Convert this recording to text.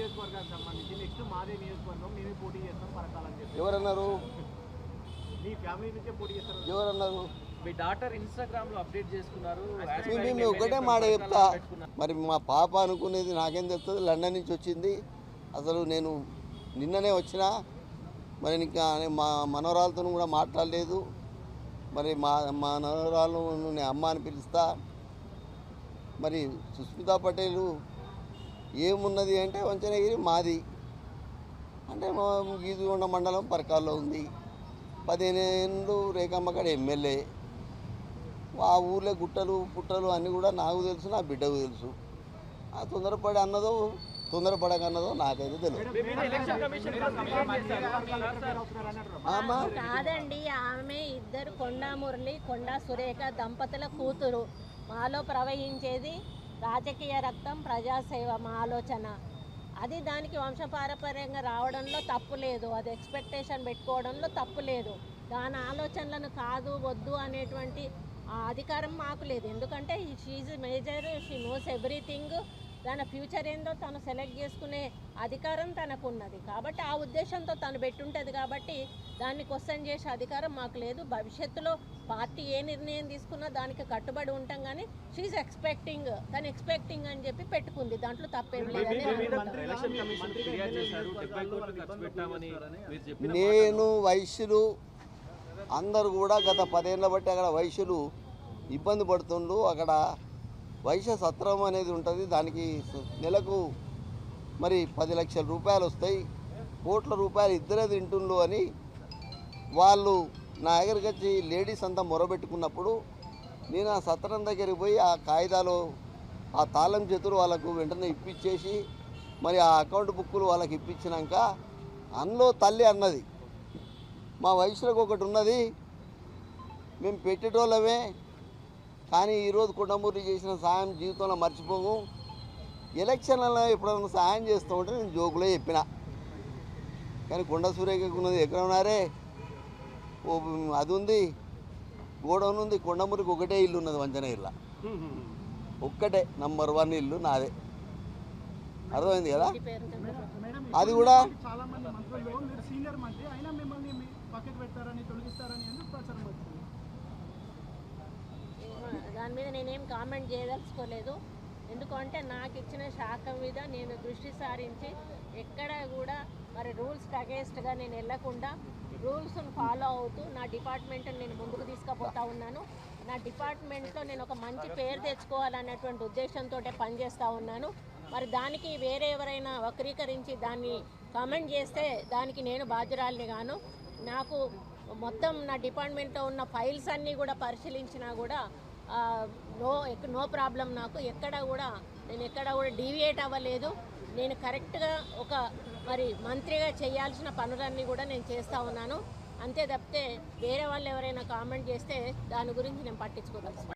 నియోజకవర్గానికి సంబంధించి నెక్స్ట్ మాదే నియోజకవర్గం మేమే పోటీ చేస్తాం పరకాలని చెప్పి ఎవరన్నారు? మీ ఫ్యామిలీ నుంచే పోటీ చేస్తారు. ఎవరన్నారు? మీ డాటర్ ఇన్స్టాగ్రామ్లో అప్డేట్ చేసుకున్నారు. ఒకటే మాట చెప్తా. మరి మా పాప అనుకునేది నాకేం తెలుస్తుంది? లండన్ నుంచి వచ్చింది. అసలు నేను నిన్ననే వచ్చిన. మరి ఇంకా మా మనవరాలతో కూడా మాట్లాడలేదు. మరి మా మా మనవరాలు నేను అమ్మ అని పిలుస్తా. మరి సుస్మితా పటేలు ఏమున్నది అంటే వంచనగిరి మాది. అంటే మా గీదుగొండ మండలం పరకాల్లో ఉంది. పదిహేను ఏళ్ళు రేఖమ్మ కాడ ఎమ్మెల్యే. ఆ ఊర్లో గుట్టలు పుట్టలు అన్నీ కూడా నాకు తెలుసు నా బిడ్డకు తెలుసు. ఆ తొందరపడి అన్నదో తొందరపడక అన్నదో నాకైతే తెలియదు ఎలక్షన్ కమిషన్ ఆమా కాదండి ఆమె ఇద్దరు కొండా మురళి కొండా సురేఖ దంపతుల కూతురు. మాలో ప్రవహించేది రాజకీయ రక్తం ప్రజాసేవ మా ఆలోచన. అది దానికి వంశపారపర్యంగా రావడంలో తప్పు లేదు. అది ఎక్స్పెక్టేషన్ పెట్టుకోవడంలో తప్పు లేదు. దాని ఆలోచనలను కాదు వద్దు అనేటువంటి అధికారం మాకు లేదు. ఎందుకంటే she's major she knows everything తన ఫ్యూచర్ ఏందో తను సెలెక్ట్ చేసుకునే అధికారం తనకు ఉన్నది కాబట్టి ఆ ఉద్దేశంతో తను పెట్టుంటుంది కాబట్టి దాన్ని క్వశ్చన్ చేసే అధికారం మాకు లేదు. భవిష్యత్తులో పార్టీ ఏ నిర్ణయం తీసుకున్నా దానికి కట్టుబడి ఉంటాం కానీ షీఈ్ ఎక్స్పెక్టింగ్ తను ఎక్స్పెక్టింగ్ అని చెప్పి పెట్టుకుంది. దాంట్లో తప్పేం చెప్పిన నేను వైశ్యులు అందరు కూడా గత పదేళ్ళ బట్టి అక్కడ వైశ్యులు ఇబ్బంది పడుతుండ్రు. అక్కడ వైశ్య సత్రం అనేది ఉంటుంది. దానికి నెలకు మరి పది లక్షల రూపాయలు వస్తాయి. కోట్ల రూపాయలు ఇద్దరే తింటుండ్రు అని వాళ్ళు నా దగ్గరికి వచ్చి లేడీస్ అంతా మొరబెట్టుకున్నప్పుడు నేను ఆ సత్రం దగ్గరికి పోయి ఆ కాగితాలు ఆ తాళం చేతులు వాళ్ళకు వెంటనే ఇప్పించేసి మరి ఆ అకౌంట్ బుక్కులు వాళ్ళకి ఇప్పించినాక అందులో తల్లి అన్నది. మా వయసులకు ఒకటి ఉన్నది. మేము పెట్టేటోళ్ళమే. కానీ ఈరోజు కుండమూర్తి చేసిన సాయం జీవితంలో మర్చిపోము ఎలక్షన్లలో ఎప్పుడైనా సాయం చేస్తూ ఉంటే నేను జోకులే చెప్పిన. కానీ కొండ సూర్యకున్నది ఎక్కడ ఉన్నారే? ఓ అది ఉంది. గోడౌన్ ఉంది. కొండమూరికి ఒకటే ఇల్లు ఉన్నది వంచన ఇల్లు ఒక్కటే. నంబర్ వన్ ఇల్లు నాదే. అర్థమైంది కదా? అది కూడా చాలా మంది మంత్రులు సీనియర్ మంత్రి అయినా మిమ్మల్ని పక్కకు పెడతారని తొలగిస్తారని ఎందుకు ప్రచారం దాని మీద నేనేం కామెంట్ చేయదలుచుకోలేదు. ఎందుకంటే నాకు ఇచ్చిన శాఖ మీద నేను దృష్టి సారించి ఎక్కడ కూడా మరి రూల్స్కి అగేన్స్ట్గా నేను వెళ్ళకుండా రూల్స్ను ఫాలో అవుతూ నా డిపార్ట్మెంట్ని నేను ముందుకు తీసుకుపోతా ఉన్నాను. నా డిపార్ట్మెంట్లో నేను ఒక మంచి పేరు తెచ్చుకోవాలనేటువంటి ఉద్దేశంతో పనిచేస్తూ ఉన్నాను. మరి దానికి వేరే ఎవరైనా వక్రీకరించి దాన్ని కామెంట్ చేస్తే దానికి నేను బాధ్యురాలిని గాను. నాకు మొత్తం నా డిపార్ట్మెంట్లో ఉన్న ఫైల్స్ అన్నీ కూడా పరిశీలించినా కూడా నో నో ప్రాబ్లం నాకు. ఎక్కడ కూడా నేను ఎక్కడ కూడా డీవియేట్ అవ్వలేదు. నేను కరెక్ట్గా ఒక మరి మంత్రిగా చేయాల్సిన పనులన్నీ కూడా నేను చేస్తూ ఉన్నాను. అంతే తప్పితే వేరే వాళ్ళు ఎవరైనా కామెంట్ చేస్తే దాని గురించి నేను పట్టించుకోదలుచుకున్నాను